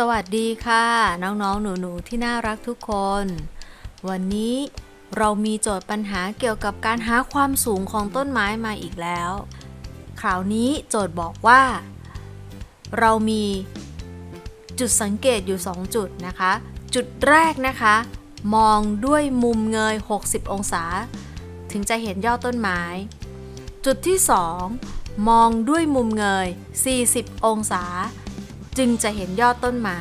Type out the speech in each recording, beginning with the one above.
สวัสดีค่ะ น้องๆ หนูๆ ที่น่ารักทุกคน วันนี้เรามีโจทย์ปัญหาเกี่ยวกับการหาความสูงของต้นไม้มาอีกแล้ว คราวนี้โจทย์บอกว่า เรามีจุดสังเกตอยู่ 2 จุดนะคะ จุดแรกนะคะ มองด้วยมุมเงย 60 องศา ถึงจะเห็นยอดต้นไม้ จุดที่ 2 มองด้วยมุมเงย 40 องศา จึงจะเห็นยอดต้นไม้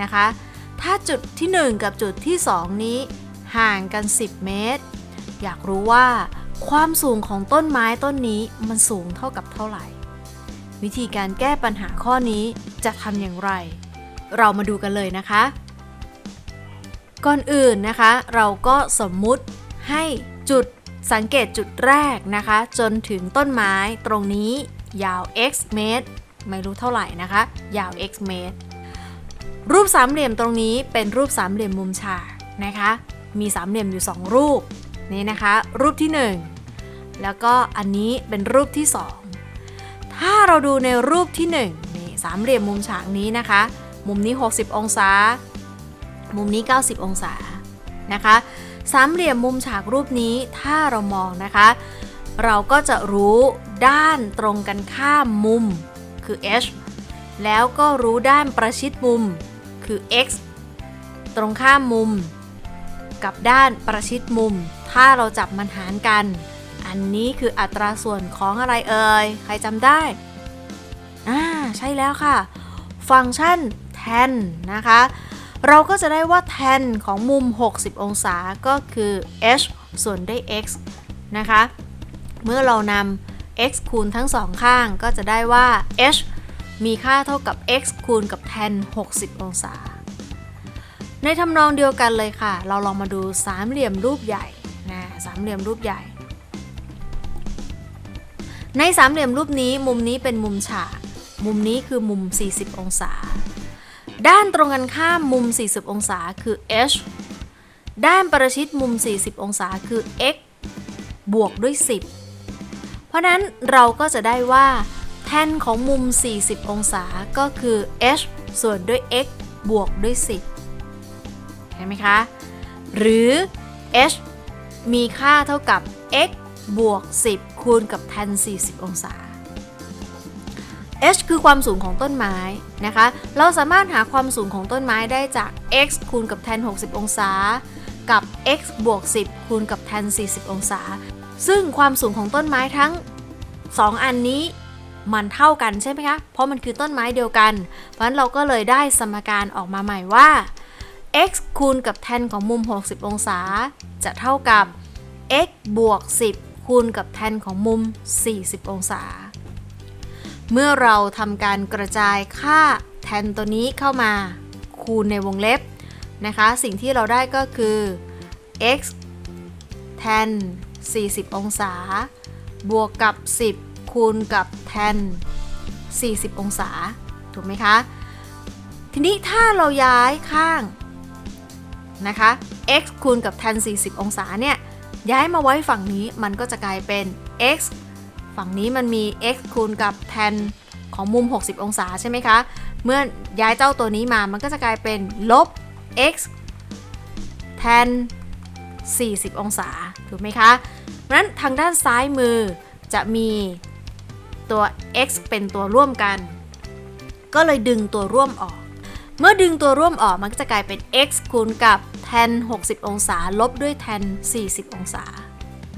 นะคะ ถ้าจุดที่ 1 กับจุดที่ 2 นี้ ห่างกัน 10 เมตร อยากรู้ว่า ความสูงของต้นไม้ต้นนี้มันสูงเท่ากับเท่าไหร่ วิธีการแก้ปัญหาข้อนี้จะทำอย่างไร เรามาดูกันเลยนะคะ ก่อนอื่นนะคะ เราก็สมมุติให้จุดสังเกตจุดแรกนะคะ จนถึงต้นไม้ตรงนี้ยาว x เมตร ไม่รู้เท่าไหร่นะคะ ยาว x เมตร รูปสามเหลี่ยมตรงนี้เป็นรูปสามเหลี่ยมมุมฉากนะคะ มีสามเหลี่ยมอยู่ 2 รูปนี่นะคะ รูปที่ 1 แล้วก็อันนี้เป็นรูปที่ 2 ถ้าเราดูในรูปที่1นี่สามเหลี่ยมมุมฉากนี้นะคะ มุมนี้ 60 องศา มุมนี้ 90 องศานะคะสามเหลี่ยมมุมฉากรูปนี้ถ้าเรามองนะคะ เราก็จะรู้ด้านตรงกันข้ามมุม คือ h แล้วก็รู้ด้านประชิดมุม คือ x ตรงข้ามมุม กับด้านประชิดมุม ถ้าเราจับมันหารกัน อันนี้คืออัตราส่วนของอะไรเอ่ย ใครจำได้ อ่า ใช่แล้วค่ะ ฟังก์ชัน tan นะคะ เราก็จะได้ว่า tan ของมุม 60 องศาก็คือ h ส่วนด้วย x นะคะ เมื่อเรานำ x คูณทั้งสองข้างก็จะได้ว่า h มีค่าเท่ากับ x คูณกับ tan 60 องศา ในทำนองเดียวกันเลยค่ะ เราลองมาดูสามเหลี่ยมรูปใหญ่นะสามเหลี่ยมรูปใหญ่ ในสามเหลี่ยมรูปนี้มุมนี้เป็นมุมฉาก มุมนี้คือมุม 40 องศา ด้านตรงกันข้ามมุม 40 องศาคือ h ด้านประชิดมุม 40 องศาคือ x บวกด้วย 10 เพราะนั้นเราก็จะได้ว่า แทนของมุม 40 องศาก็คือ h ส่วนด้วย x บวกด้วย 10 เห็นไหมคะ หรือ h มีค่าเท่ากับ x บวก 10 คูณกับ tan 40 องศา h คือความสูงของต้นไม้นะคะ เราสามารถหาความสูงของต้นไม้ได้จาก x คูณกับ tan 60 องศา กับ x บวก 10 คูณกับ tan 40 องศา ซึ่งความสูงของต้นไม้ทั้ง 2 อันนี้มันเท่ากันใช่ไหมคะ เพราะมันคือต้นไม้เดียวกัน เพราะฉะนั้นเราก็เลยได้สมการออกมาใหม่ว่า x คูณกับ tan ของมุม 60 องศา จะเท่ากับ x บวก 10 คูณกับ tan ของมุม 40 องศา เมื่อเราทำการกระจายค่า tan ตัวนี้เข้ามาคูณในวงเล็บนะคะ สิ่งที่เราได้ก็คือ x tan 40 องศา บวกกับ 10 คูณกับ tan 40 องศา ถูกไหมคะ ทีนี้ถ้าเราย้ายข้างนะคะ x คูณกับ tan 40 องศาเนี่ย ย้ายมาไว้ฝั่งนี้มันก็จะกลายเป็น x ฝั่งนี้มันมี x คูณกับ tan ของมุม 60 องศาใช่ไหมคะ เมื่อย้ายเจ้าตัวนี้มามันก็จะกลายเป็นลบ x tan 40 องศา ถูกไหมคะเพราะนั้นทางด้านซ้ายมือจะมีตัว x เป็นตัวร่วมกัน ก็เลยดึงตัวร่วมออก เมื่อดึงตัวร่วมออกมันก็จะกลายเป็น x คูณกับ tan 60 องศา ลบด้วย tan 40 องศา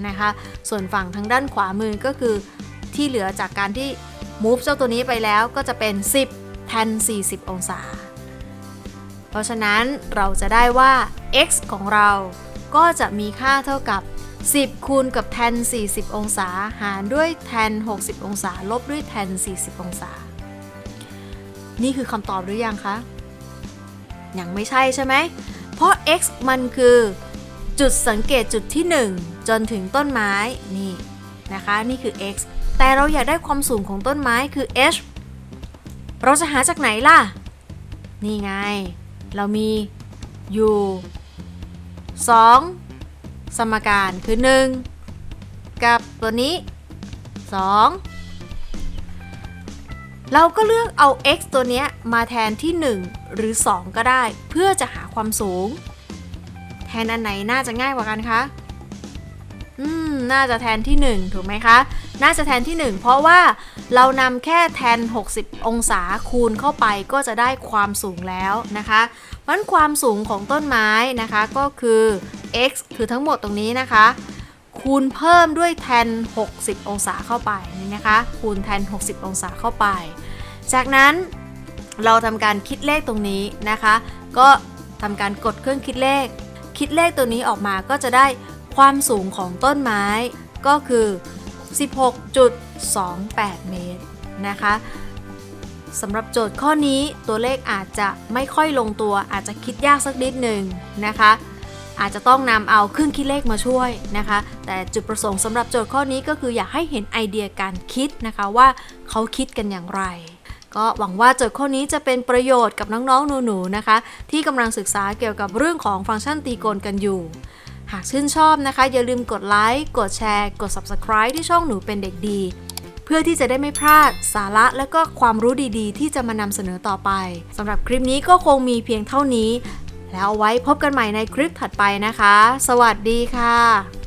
นะคะ ส่วนฝั่งทางด้านขวามือก็คือที่เหลือจากการที่ move เจ้าตัวนี้ไปแล้วก็จะเป็น 10 tan 40 องศา เพราะฉะนั้นเราจะได้ว่า x ของเรา ก็จะมีค่าเท่ากับ 10 คูณกับ tan 40 องศา หารด้วย tan 60 องศา ลบด้วย tan 40 องศา นี่คือคำตอบหรือยังคะ ยังไม่ใช่ใช่ไหม เพราะ x มันคือจุดสังเกตจุดที่ 1 จนถึงต้นไม้ นี่นะคะ นี่คือ x แต่เราอยากได้ความสูงของต้นไม้คือ h เราจะหาจากไหนล่ะ นี่ไง เรามีอยู่ 2 สมการคือ 1 กับตัวนี้ 2 เราก็เลือกเอา x ตัวเนี้ยมาแทนที่ 1 หรือ 2 ก็ได้ เพื่อจะหาความสูง แทนอันไหนน่าจะง่ายกว่ากันคะ อืมน่าจะแทนที่ 1 ถูกไหมคะ น่าจะแทนที่ 1 เพราะว่าเรานำแค่แทน 60 องศาคูณเข้าไปก็จะได้ความสูงแล้วนะคะเพราะนั้นความสูงของต้นไม้นะคะก็คือ x คือทั้งหมดตรงนี้นะคะ คูณเพิ่มด้วยแทน 60 องศาเข้าไปนี่นะคะ คูณแทน 60 องศาเข้าไป จากนั้นเราทำการคิดเลขตรงนี้นะคะ ก็ทำการกดเครื่องคิดเลข คิดเลขตัวนี้ออกมาก็จะได้ ความสูงของต้นไม้ก็คือ 16.28 เมตรนะคะสำหรับโจทย์ข้อนี้ตัวเลขอาจจะไม่ค่อยลงตัว อาจจะคิดยากสักนิดหนึ่งนะคะ อาจจะต้องนำเอาเครื่องคิดเลขมาช่วยนะคะ แต่จุดประสงค์สำหรับโจทย์ข้อนี้ก็คืออยากให้เห็นไอเดียการคิดนะคะว่าเขาคิดกันอย่างไร ก็หวังว่าโจทย์ข้อนี้จะเป็นประโยชน์กับน้องๆหนูๆนะคะ ที่กำลังศึกษาเกี่ยวกับเรื่องของฟังก์ชันตีโกลกันอยู่ หากชื่นชอบนะคะ อย่าลืมกดไลค์กดแชร์ กด Subscribe ที่ช่องหนูเป็นเด็กดี เพื่อที่จะได้ไม่พลาดสาระและก็ความรู้ดีๆ ที่จะมานำเสนอต่อไปสำหรับคลิปนี้ก็คงมีเพียงเท่านี้ แล้วเอาไว้พบกันใหม่ในคลิปถัดไปนะคะ สวัสดีค่ะ